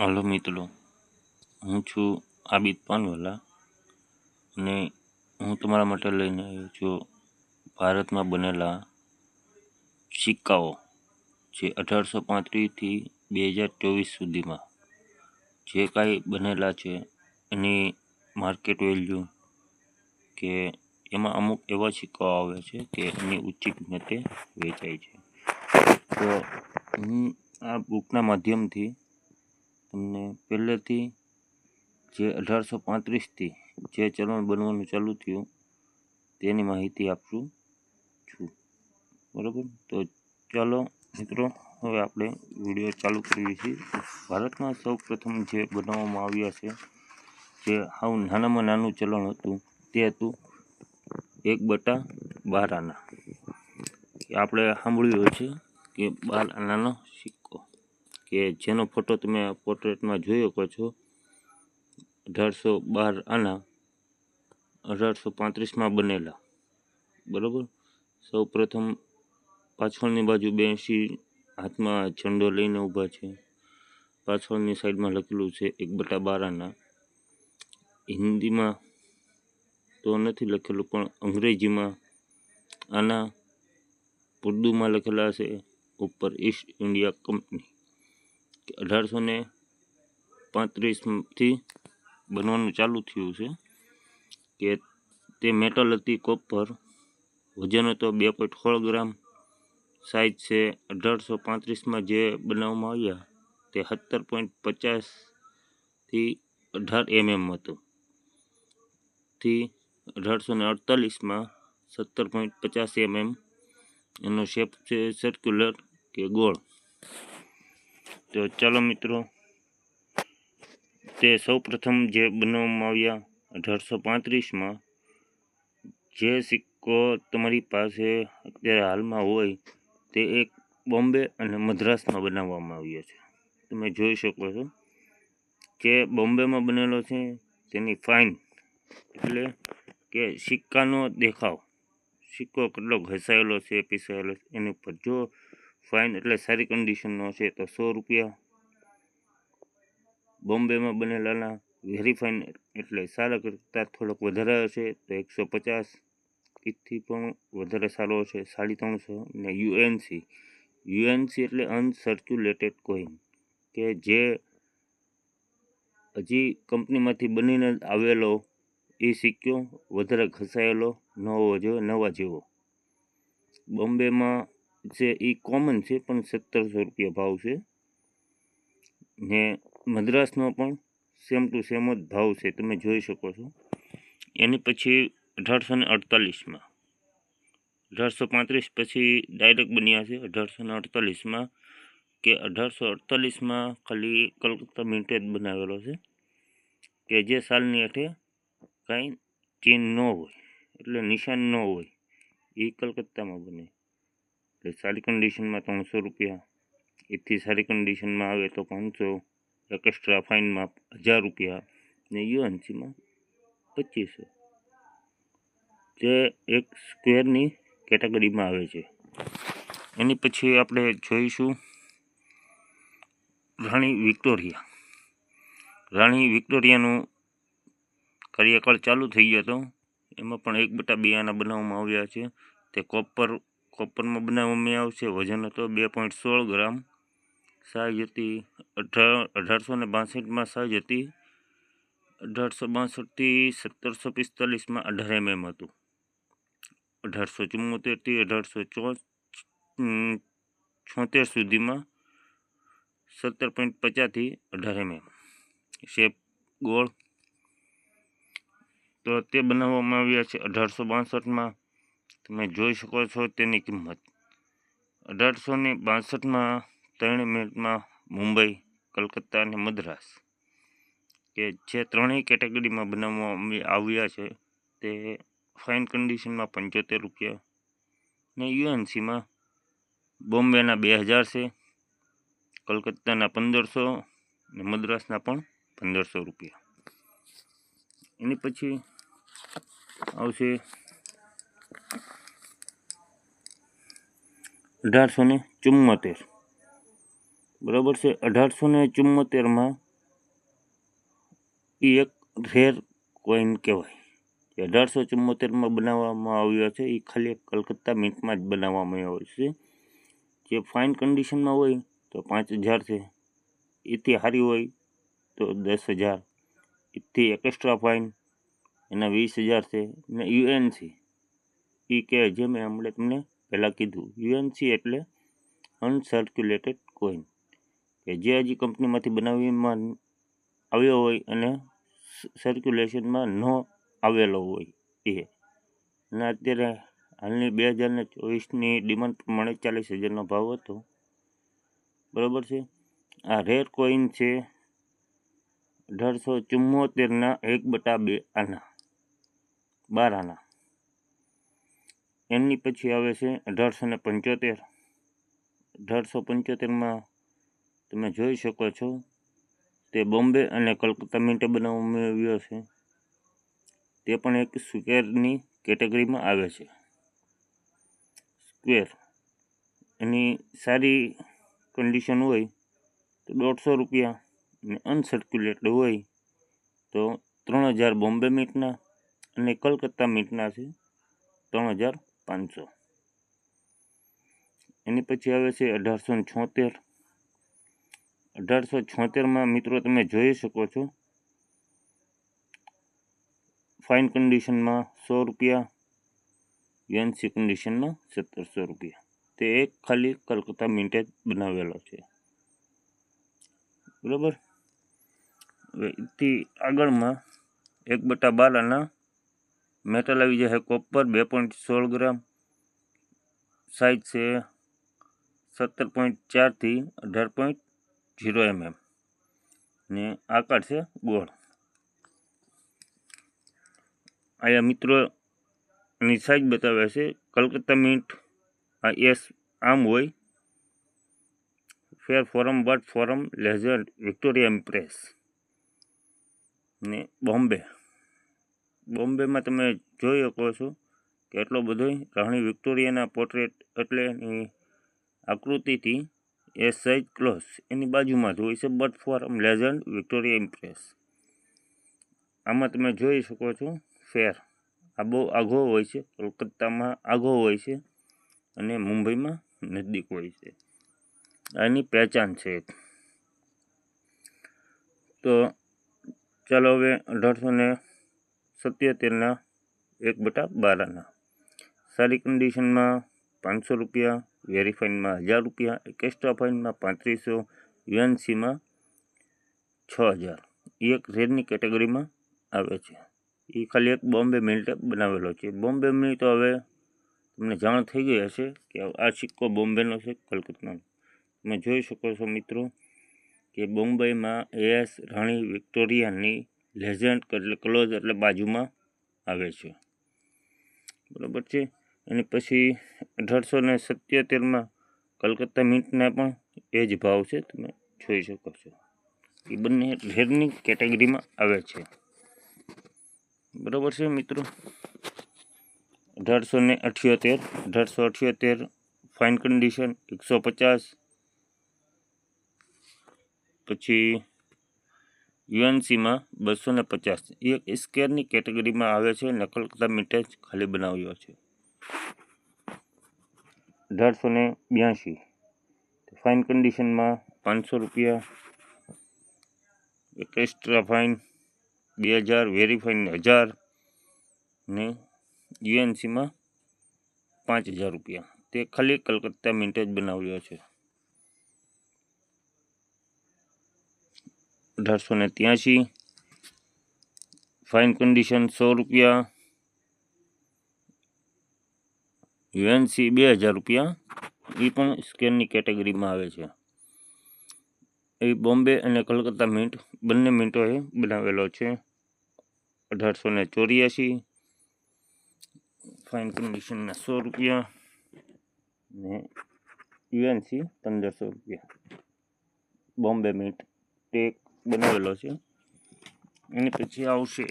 હાલો મિત્રો, હું છું આબિદ પાનવાલા અને હું તમારા માટે લઈને આવ્યો છું ભારતમાં બનેલા સિક્કાઓ જે અઢારસો પાંત્રીસથી બે હજાર ચોવીસ સુધીમાં જે કાંઈ બનેલા છે એની માર્કેટ વેલ્યુ કે એમાં અમુક એવા સિક્કાઓ આવે છે કે એની ઊંચી કિંમતે વેચાય છે. તો હું આ બુકના માધ્યમથી તમને પહેલેથી જે અઢારસો પાંત્રીસથી જે ચલણ બનવાનું ચાલુ થયું, તેની માહિતી આપશું છું. બરાબર? તો ચાલો મિત્રો, હવે આપણે વીડિયો ચાલુ કરીએ છીએ. ભારતમાં સૌ પ્રથમ જે બનાવવામાં આવ્યા છે, જે હાવ નાનામાં નાનું ચલણ હતું, તે હતું એક બટા બાર આના. આપણે સાંભળ્યું છે કે બાર આનાનો કે જેનો ફોટો તમે પોર્ટ્રેટમાં જોઈ શકો છો, અઢારસો બાર આના, અઢારસો પાંત્રીસમાં બનેલા. બરાબર? સૌ પ્રથમ પાછળની બાજુ બેસી હાથમાં ઝંડો લઈને ઊભા છે. પાછળની સાઈડમાં લખેલું છે એક બટા બારાના હિન્દીમાં તો નથી લખેલું, પણ અંગ્રેજીમાં આના ઉર્દુમાં લખેલા છે ઉપર ઈસ્ટ ઇન્ડિયા કંપની કે અઢારસો ને પાંત્રીસથી બનવાનું ચાલુ થયું છે કે તે મેટલ હતી કોપર વજન હતો બે પોઈન્ટ સોળ ગ્રામ. સાઇઝ છે અઢારસો પાંત્રીસમાં જે બનાવવામાં આવ્યા તે સત્તર પોઈન્ટ પચાસથી અઢાર એમએમ હતું. થી અઢારસો ને અડતાલીસમાં સત્તર પોઈન્ટ પચાસ એમએમ એનો શેપ છે સર્ક્યુલર કે ગોળ. તો ચાલો મિત્રો, તે સૌ પ્રથમ જે બનાવવામાં આવ્યા અઢારસો પાંત્રીસમાં, જે સિક્કો તમારી પાસે અત્યારે હાલમાં હોય, તે એક બોમ્બે અને મદ્રાસમાં બનાવવામાં આવ્યો છે. તમે જોઈ શકો છો કે બોમ્બેમાં બનેલો છે, તેની ફાઇન એટલે કે સિક્કાનો દેખાવ. સિક્કો કેટલો ઘસાયેલો છે, પીસાયેલો છે, એની ઉપર જો ફાઇન એટલે સારી કન્ડિશનનો છે તો સો રૂપિયા. બોમ્બેમાં બનેલાના વેરી ફાઇન એટલે સારા કરતાં થોડોક વધારે હશે તો એકસો પચાસ. એથી પણ વધારે સારો છે સાડી ત્રણસો ને યુએનસી યુએનસી એટલે અનસર્ક્યુલેટેડ કોઈન કે જે હજી કંપનીમાંથી બનીને આવેલો, એ સિક્કો વધારે ઘસાયેલો ન હોવો જોઈએ, નવા જેવો. બોમ્બેમાં છે એ કોમન છે, પણ સત્તરસો રૂપિયા ભાવ છે. ને મદ્રાસનો પણ સેમ ટુ સેમ જ ભાવ છે, તમે જોઈ શકો છો. એની પછી અઢારસો ને અડતાલીસમાં. અઢારસો પાંત્રીસ પછી ડાયરેક્ટ બન્યા છે, અઢારસો ને અડતાલીસમાં કે અઢારસો અડતાલીસમાં ખાલી કલકત્તા મિન્ટે જ બનાવેલો છે, કે જે સાલની હેઠે કાંઈ ચીન ન હોય, એટલે નિશાન ન હોય એ કલકત્તામાં બને. એટલે સારી કન્ડિશનમાં ત્રણસો રૂપિયા. એથી સારી કન્ડિશનમાં આવે તો પાંચસો. એક્સ્ટ્રા ફાઇનમાં હજાર રૂપિયા. ને યુએનસીમાં પચીસો. જે એક સ્ક્વેરની કેટેગરીમાં આવે છે. એની પછી આપણે જોઈશું રાણી વિક્ટોરિયા. રાણી વિક્ટોરિયાનું કાર્યકાળ ચાલુ થઈ ગયો હતો. એમાં પણ એક બટા બિયાના બનાવવામાં આવ્યા છે. તે કોપર કોપરમાં બનાવવામાં આવશે. વજન હતો બે પોઈન્ટ સોળ ગ્રામ. સાઈઝ હતી અઢાર, અઢારસો ને બાસઠમાં સાઈઝ હતી. અઢારસો બાસઠથી સત્તરસો પિસ્તાલીસમાં અઢાર એમએમ હતું. અઢારસો ચુમ્મોતેરથી અઢારસો ચો છોતેર સુધીમાં સત્તર પોઈન્ટ પચાસથી અઢાર એમએમ શેપ, ગોળ. તો તે બનાવવામાં આવ્યા છે અઢારસો બાસઠમાં. તમે જોઈ શકો છો તેની કિંમત. અઢારસો ને બાસઠમાં ત્રણ મિનિટમાં મુંબઈ, કલકત્તા અને મદ્રાસ, કે જે ત્રણેય કેટેગરીમાં બનાવવામાં આવ્યા છે, તે ફાઇન કન્ડિશનમાં પંચોતેર રૂપિયા ને યુએનસીમાં બોમ્બેના બે હજાર છે, કલકત્તાના પંદરસો ને મદ્રાસના પણ પંદરસો રૂપિયા. એની પછી આવશે અઢારસો ને ચુમ્મોતેર બરાબર છે? અઢારસો ને ચુમ્મોતેરમાં એ એક રેર કોઈન કહેવાય. અઢારસો ચુમ્મોતેરમાં બનાવવામાં આવ્યો છે. એ ખાલી કલકત્તા મિન્ટમાં જ બનાવવામાં આવ્યો છે. જે ફાઇન કન્ડિશનમાં હોય તો પાંચ હજાર છે. એથી સારી હોય તો દસ હજાર. એથી એક્સ્ટ્રા ફાઇન એના વીસ હજાર છે. ને યુએનસી એ કે જે મેં હમણાં તમને પહેલાં કીધું, યુએનસી એટલે અનસર્ક્યુલેટેડ કોઈન, કે જે હજી કંપનીમાંથી બનાવીમાં આવ્યો હોય અને સર્ક્યુલેશનમાં ન આવેલો હોય એ. અને અત્યારે હાલની બે હજારને ચોવીસની ડિમાન્ડ પ્રમાણે ચાલીસ હજારનો ભાવ હતો. બરાબર છે? આ રેર કોઈન છે અઢારસો ચુમ્મોતેરના એક બટા બે આના, બાર આના. એમની પછી આવે છે અઢારસો ને પંચોતેર. અઢારસો પંચોતેરમાં તમે જોઈ શકો છો તે બોમ્બે અને કલકત્તા મિન્ટે બનાવવામાં આવ્યો છે. તે પણ એક સ્ક્વેરની કેટેગરીમાં આવે છે. સ્ક્વેર એની સારી કન્ડિશન હોય તો દોઢસો રૂપિયા અને અનસર્ક્યુલેટેડ હોય તો ત્રણ હજાર બોમ્બે મીટના અને કલકત્તા મીટના છે ત્રણ હજાર પાંચસો. એની પછી આવે છે અઢારસો છોતેર. અઢારસો છોતેરમાં મિત્રો તમે જોઈ શકો છો. ફાઇન કન્ડિશનમાં સો રૂપિયા યુએનસી કન્ડિશનમાં સત્તરસો રૂપિયા. તે એક ખાલી કલકત્તા મિન્ટે બનાવેલો છે. બરાબર? એથી આગળમાં એક બટા બારાના મેટલ આવી જશે કોપર બે પોઈન્ટ સોળ ગ્રામ સાઇઝ છે સત્તર પોઈન્ટ ચારથી અઢાર પોઈન્ટ ઝીરો એમએમ ને આકાર છે ગોળ. અહીંયા મિત્રોની સાઇઝ બતાવે છે, કલકત્તા મિન્ટ આ એસ આમ હોય. Fair forum but forum legend Victoria press ને બોમ્બે બોમ્બેમાં તમે જોઈ શકો છો કે એટલો બધો રાણી વિક્ટોરિયાના પોર્ટ્રેટ એટલે એની આકૃતિથી એ સાઇઝ ક્લોઝ એની બાજુમાં જ હોય છે but for legend Victoria empress આમાં તમે જોઈ શકો છો ફેર આ બહુ આઘો હોય છે, કોલકાતામાં આઘો હોય છે અને મુંબઈમાં નજદીક હોય છે. આની પહેચાન છે. તો ચાલો હવે અઢારસો ને સત્યોતેરના એક બટા બારાના સારી કન્ડિશનમાં પાંચસો રૂપિયા વેરીફાઈનમાં હજાર રૂપિયા એક્સ્ટ્રા ફાઇનમાં પાંત્રીસો યુએનસીમાં છ હજાર. એ એક રેડની કેટેગરીમાં આવે છે. એ ખાલી એક બોમ્બે મિલ્ટે બનાવેલો છે. બોમ્બે મિલ તો હવે તમને જાણ થઈ ગઈ હશે કે આ સિક્કો બોમ્બેનો છે કલકત્તાનો. તમે જોઈ શકો છો મિત્રો કે બોમ્બેમાં એસ રાણી વિક્ટોરિયાની લેઝન્ડ એટલે ક્લોઝ એટલે બાજુમાં આવે છે. બરાબર છે? અને પછી અઢારસો ને સત્યોતેરમાં કલકત્તા મિન્ટના પણ એ જ ભાવ છે, તમે જોઈ શકો છો. એ બંને રેડની કેટેગરીમાં આવે છે. બરાબર છે મિત્રો? અઢારસો ને અઠ્યોતેર, અઢારસો અઠ્યોતેર ફાઇન કન્ડિશન એકસો પચાસ. પછી યુએનસીમાં બસો ને પચાસ. એ સ્કેરની કેટેગરીમાં આવે છે ને કલકત્તા મીટર ખાલી બનાવ્યો છે. અઢારસો ને બ્યાસી ફાઇન કન્ડિશનમાં પાંચસો રૂપિયા. એક એક્સ્ટ્રા ફાઇન બે હજાર વેરીફાઇન હજાર. ને યુએનસીમાં પાંચ હજાર રૂપિયા. તે ખાલી કલકત્તા મિન્ટે જ બનાવ્યો છે. અઢારસો ને ત્યાંસી ફાઇન કન્ડિશન સો રૂપિયા. યુએનસી બે હજાર રૂપિયા. એ પણ સ્કેનની કેટેગરીમાં આવે છે. એ બોમ્બે અને કલકત્તા મિન્ટ બંને મિન્ટોએ બનાવેલો છે. અઢારસો ને ચોર્યાસી ફાઇન કન્ડિશનના સો રૂપિયા. ને યુએનસી પંદરસો રૂપિયા. બોમ્બે મિન્ટ તે બનાવેલો છે એની પછી આવશે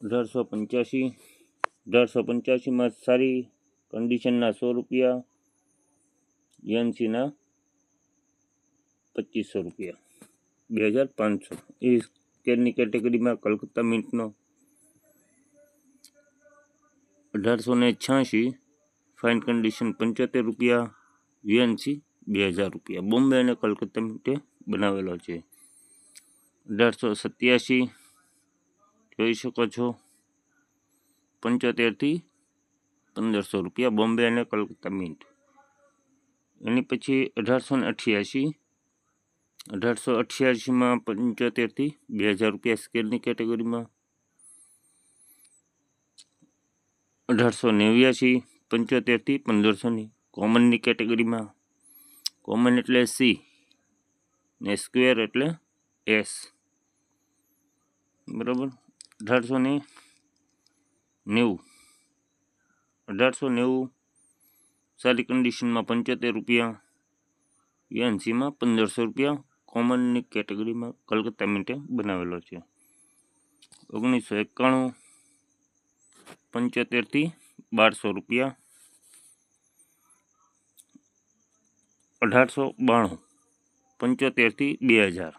અઢારસો પંચ્યાસી અઢારસો પંચ્યાસીમાં સારી કન્ડિશનના સો રૂપિયા યુએનસીના પચીસો રૂપિયા બે હજાર પાંચસો એ સ્કેનની કેટેગરીમાં કલકત્તા મિન્ટનો અઢારસો ને છ્યાસી ફાઇન કન્ડિશન પંચોતેર રૂપિયા વીએનસી બે હજાર રૂપિયા બોમ્બે અને કલકત્તા મિન્ટે બનાવેલો છે. અઢારસો સત્યાસી જોઈ શકો છો. પંચોતેરથી પંદરસો રૂપિયા બોમ્બે અને કલકત્તા મિન્ટ. એની પછી અઢારસો ને અઠ્યાસી અઢારસો અઠ્યાસીમાં પંચોતેરથી બે હજાર રૂપિયા સ્કેલની કેટેગરીમાં. અઢારસો નેવ્યાસી પંચોતેરથી પંદરસોની કોમનની કેટેગરીમાં. કોમન એટલે સી. ને સ્ક્વેર એટલે એસ. બરાબર? અઢારસો ને નેવું. અઢારસો નેવું સારી કન્ડિશનમાં પંચોતેર રૂપિયા એએનસીમાં પંદરસો રૂપિયા કોમનની કેટેગરીમાં કલકત્તા મિન્ટે બનાવેલો છે. ઓગણીસો એકાણું પંચોતેરથી બારસો રૂપિયા. અઢારસો બાણું. પંચોતેરથી બે હજાર.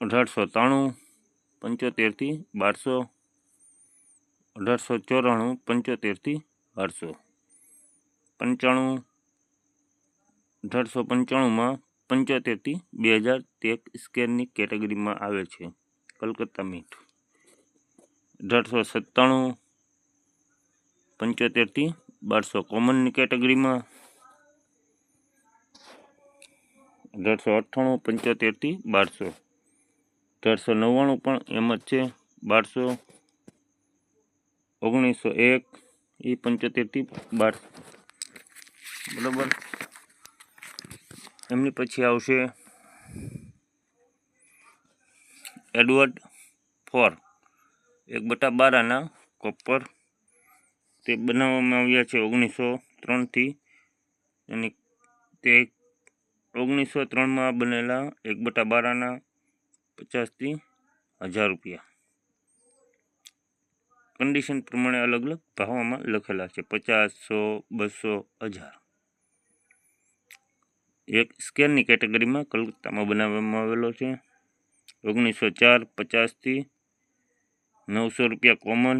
અઢારસો ત્રાણું, પંચોતેરથી બારસો. અઢારસો ચોરાણું, પંચોતેરથી બારસો. પંચાણું, અઢારસો પંચાણુંમાં પંચોતેરથી બે હજાર તે સ્કેનની કેટેગરીમાં આવે છે. કલકત્તા મીટ. અઢારસો સત્તાણું, પંચોતેરથી બારસો કોમનની કેટેગરીમાં. અઢારસો અઠ્ઠાણું પંચોતેરથી બારસો. અઢારસો નવ્વાણું પણ એમ જ છે. બારસો ઓગણીસો એક એ પંચોતેરથી બારસો. બરાબર? એમની પછી આવશે એડવર્ડ ફોર. એક બટા બારાના કોપર. તે બનાવવામાં આવ્યા છે ઓગણીસો ત્રણથી એની તે ઓગણીસો ત્રણમાં બનેલા એક બટા બારાના પચાસથી હજાર રૂપિયા. કન્ડિશન પ્રમાણે અલગ અલગ ભાવમાં લખેલા છે. પચાસ સો, બસો, હજાર. એક સ્કેલની કેટેગરીમાં કલકત્તામાં બનાવવામાં આવેલો છે. ઓગણીસો ચાર પચાસથી નવસો રૂપિયા કોમન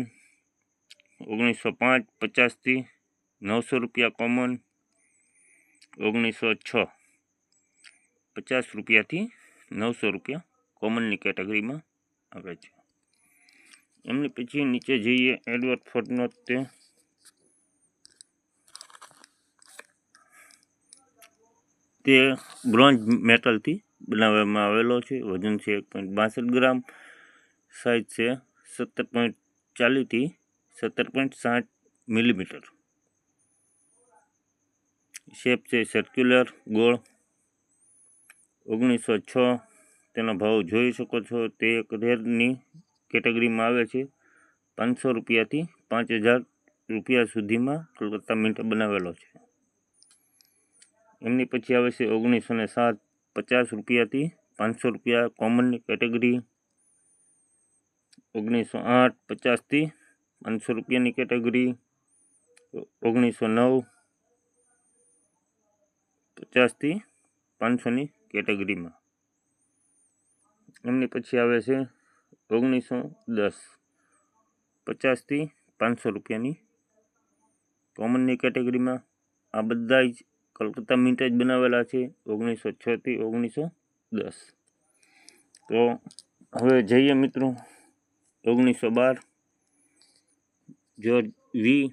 ઓગણીસો પાંચ પચાસથી નવસો રૂપિયા કોમન ઓગણીસો છ પચાસ રૂપિયાથી નવસો રૂપિયા કોમનની કેટેગરીમાં આવે છે. એમની પછી નીચે જઈએ એડવર્ડ ફોર્ડનો તે. તે બ્રોન્ઝ મેટલથી બનાવવામાં આવેલો છે. વજન છે એક પોઈન્ટ બાસઠ ગ્રામ, સાઇઝ છે સત્તર પોઈન્ટ ચાલીસથી સત્તર પોઈન્ટ સાઠ મિલીમીટર. શેપ છે સર્ક્યુલર ગોળ ઓગણીસો છ તેનો ભાવ જોઈ શકો છો. તે એક રેરની કેટેગરીમાં આવે છે. પાંચસો રૂપિયાથી પાંચ હજાર રૂપિયા સુધીમાં કલકત્તા મિન્ટ બનાવેલો છે. એમની પછી આવે છે ઓગણીસો ને સાત, પચાસ રૂપિયાથી પાંચસો રૂપિયા કોમનની કેટેગરી. ઓગણીસો આઠ, પચાસથી પાંચસો રૂપિયાની કેટેગરી. ઓગણીસો નવ, પચાસથી પાંચસોની કેટેગરીમાં. એમની પછી આવે છે ઓગણીસો દસ. પચાસથી પાંચસો રૂપિયાની કોમનની કેટેગરીમાં. આ બધા જ કલકત્તા મિન્ટ જ બનાવેલા છે ઓગણીસો છથી ઓગણીસો દસ. તો હવે જઈએ મિત્રો ઓગણીસો બાર. જ્યોર્જ વી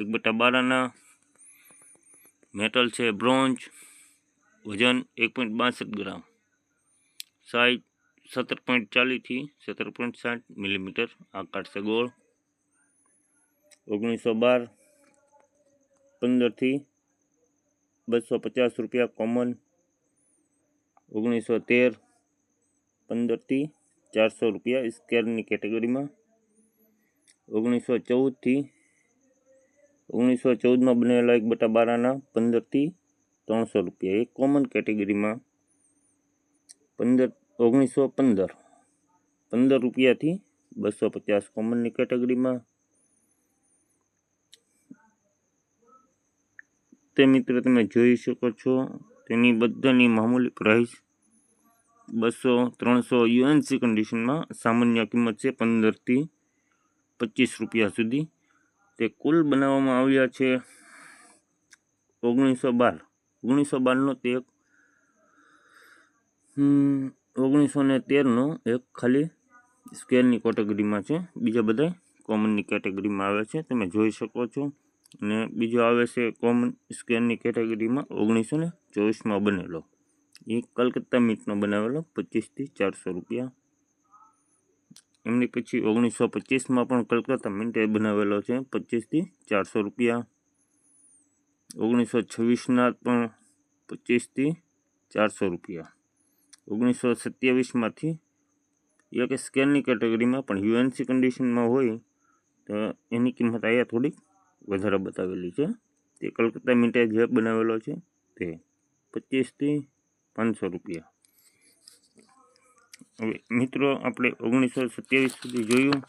એક બટા બારાના મેટલ છે બ્રોન્ઝ વજન એક પોઈન્ટ બાસઠ ગ્રામ સાઇઝ સત્તર પોઈન્ટ ચાલીસથી સત્તર પોઈન્ટ સાઠ મિલીમીટર આકાર છે ગોળ ઓગણીસો બાર પંદરથી બસો પચાસ રૂપિયા કોમન ઓગણીસો તેર પંદરથી ચારસો રૂપિયા સ્કેરની કેટેગરીમાં ઓગણીસો ચૌદથી ઓગણીસો ચૌદમાં બનેલા એક બટા બારાના પંદરથી ત્રણસો રૂપિયા. એક કોમન કેટેગરીમાં પંદર, ઓગણીસો પંદર. પંદર રૂપિયાથી બસો પચાસ કોમનની કેટેગરીમાં તે મિત્રો તમે જોઈ શકો છો, તેની બધાની મામૂલી પ્રાઇસ બસો, ત્રણસો યુએનસી કન્ડિશનમાં સામાન્ય કિંમત છે પંદરથી પચીસ રૂપિયા સુધી. તે કુલ બનાવવામાં આવ્યા છે ઓગણીસો બાર. ઓગણીસો બારનો તે એક ઓગણીસો ને તેરનો એક ખાલી સ્કેરની કેટેગરીમાં છે. બીજા બધા કોમનની કેટેગરીમાં આવે છે. તમે જોઈ શકો છો. અને બીજો આવે છે કોમન સ્કેલની કેટેગરીમાં ઓગણીસો ને ચોવીસમાં બનેલો. એ કલકત્તા મીટનો બનાવેલો, પચીસથી ચારસો રૂપિયા. એમની પછી ઓગણીસો પચીસમાં પણ કલકત્તા મિન્ટે બનાવેલો છે, પચીસથી ચારસો રૂપિયા. ઓગણીસો છવ્વીસના પણ પચીસથી ચારસો રૂપિયા. ઓગણીસો સત્યાવીસમાંથી એક સ્કેનની કેટેગરીમાં પણ યુએનસી કન્ડિશનમાં હોય તો એની કિંમત અહીંયા થોડીક વધારે બતાવેલી છે. તે કલકત્તા મીઠાઈ જે બનાવેલો છે તે પચીસથી પાંચસો રૂપિયા. હવે મિત્રો આપણે ઓગણીસો સત્યાવીસ સુધી જોયું.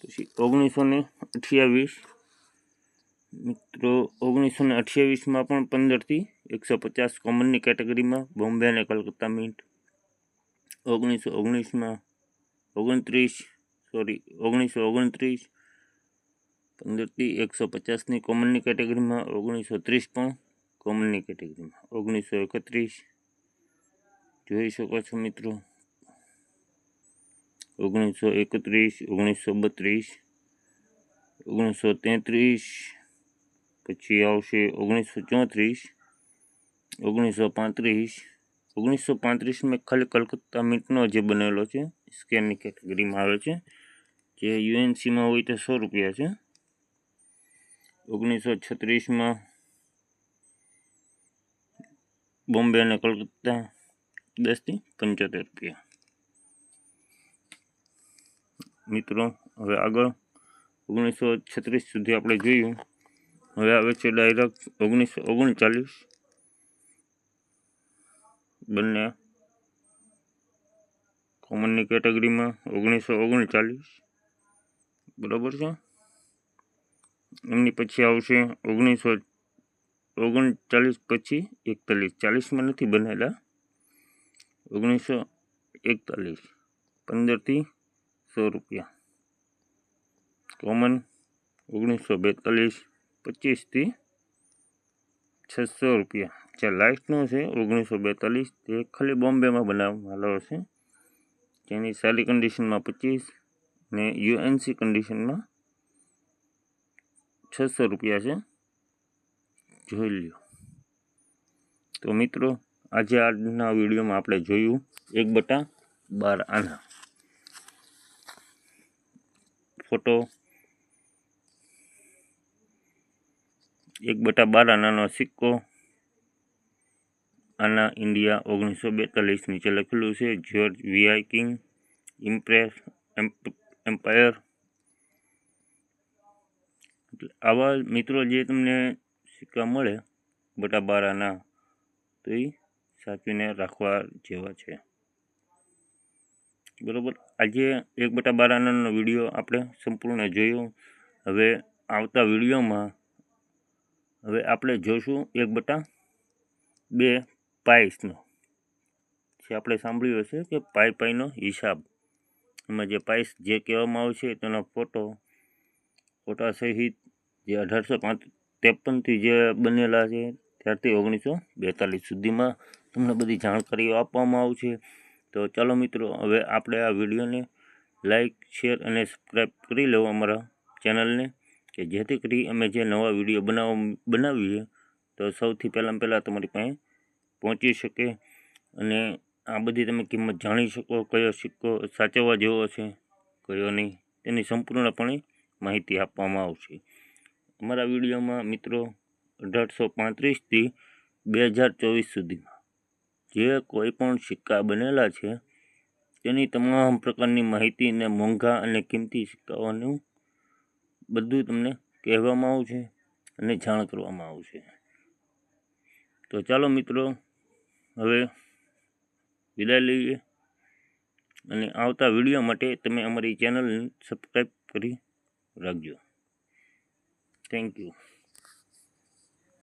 પછી ઓગણીસો ને અઠ્યાવીસ મિત્રો ઓગણીસો ને અઠ્યાવીસમાં પણ પંદરથી એકસો પચાસ કોમનની કેટેગરીમાં બોમ્બે અને કલકત્તા મીટ ઓગણીસો ઓગણીસમાં ઓગણત્રીસ સોરી ઓગણીસો ઓગણત્રીસ, પંદરથી એકસો પચાસની કોમનની કેટેગરીમાં ઓગણીસો ત્રીસ પણ કોમનની કેટેગરીમાં ઓગણીસો એકત્રીસ જોઈ શકો છો મિત્રો. ઓગણીસો એકત્રીસ ઓગણીસો બત્રીસ ઓગણીસો તેત્રીસ પછી આવશે ઓગણીસો ચોત્રીસ ઓગણીસો પાંત્રીસ ઓગણીસો પાંત્રીસમાં ખાલી કલકત્તા મીટનો જે બનેલો છે સ્કેનની કેટેગરીમાં આવે છે જે યુએનસીમાં હોય તો સો રૂપિયા છે ઓગણીસો છત્રીસમાં બોમ્બે અને કલકત્તા દસથી પંચોતેર રૂપિયા મિત્રો હવે આગળ ઓગણીસો છત્રીસ સુધી આપણે જોયું હવે આવે છે ડાયરેક્ટ ઓગણીસો, ઓગણચાલીસ. બંને કોમનની કેટેગરીમાં ઓગણીસો, ઓગણચાલીસ. બરાબર છે? એમની પછી આવશે ઓગણીસો, ઓગણચાલીસ પછી એકતાલીસ. ચાલીસમાં નથી બનેલા ઓગણીસો એકતાલીસ. પંદરથી સો રૂપિયા. કોમન ઓગણીસો બેતાલીસ. પચીસથી છસો રૂપિયા. જે લાસ્ટનો છે ઓગણીસો બેતાલીસ, તે ખાલી બોમ્બેમાં બનાવવામાં આવ્યો છે. જેની સારી કન્ડિશનમાં પચીસ ને યુએનસી કન્ડિશનમાં છસો રૂપિયા છે. જોઈ લ્યો. તો મિત્રો, આજે આજના વિડીયોમાં આપણે જોયું એક બટા બાર આના. ફોટો એક બટા બાર આનાનો સિક્કો આના ઇન્ડિયા ઓગણીસો બેતાલીસ નીચે લખેલું છે. George VI king, empress empire. આવા મિત્રો જે તમને સિક્કા મળે બટા બાર આના તો એ સાચવીને રાખવા જેવા છે. બરાબર? આજે એક બટા બાર આનાનો વીડિયો આપણે સંપૂર્ણ જોયો. હવે આવતા વિડીયોમાં હવે આપણે જોઈશું એક બટા, બે પાઇસનો જે આપણે સાંભળ્યું હશે કે પાઈ પાઈનો હિસાબ. એમાં જે પાઇસ જે કહેવામાં આવશે તેનો ફોટો, ફોટા સહિત જે અઢારસો ત્રેપનથી જે બનેલા છે ત્યારથી ઓગણીસો બેતાલીસ સુધીમાં તમને બધી જાણકારીઓ આપવામાં આવશે. તો ચાલો મિત્રો, હવે આપણે આ વિડીયોને લાઈક, શેર અને સબસ્ક્રાઈબ કરી લેવો અમારા ચેનલને. કે જેથી કરી અમે જે નવા વીડિયો બનાવ, બનાવીએ, તો સૌથી પહેલાં પહેલાં તમારી પાસે પહોંચી શકે અને આ બધી તમે કિંમત જાણી શકો, કયો સિક્કો સાચવવા જેવો છે, કયો નહીં, તેની સંપૂર્ણપણે માહિતી આપવામાં આવશે. અમારા વિડીયોમાં મિત્રો અઢારસો પાંત્રીસથી બે હજાર ચોવીસ સુધીમાં જે કોઈ પણ સિક્કા બનેલા છે, તેની તમામ પ્રકારની માહિતી અને મોંઘા અને કિંમતી સિક્કાઓનું બધું તમને કહેવામાં આવશે અને જાણ કરવામાં આવશે. તો ચાલો મિત્રો, હવે વિદાય લઈએ અને આવતા વીડિયો માટે તમે અમારી ચેનલને સબસ્ક્રાઈબ કરી રાખજો. Thank you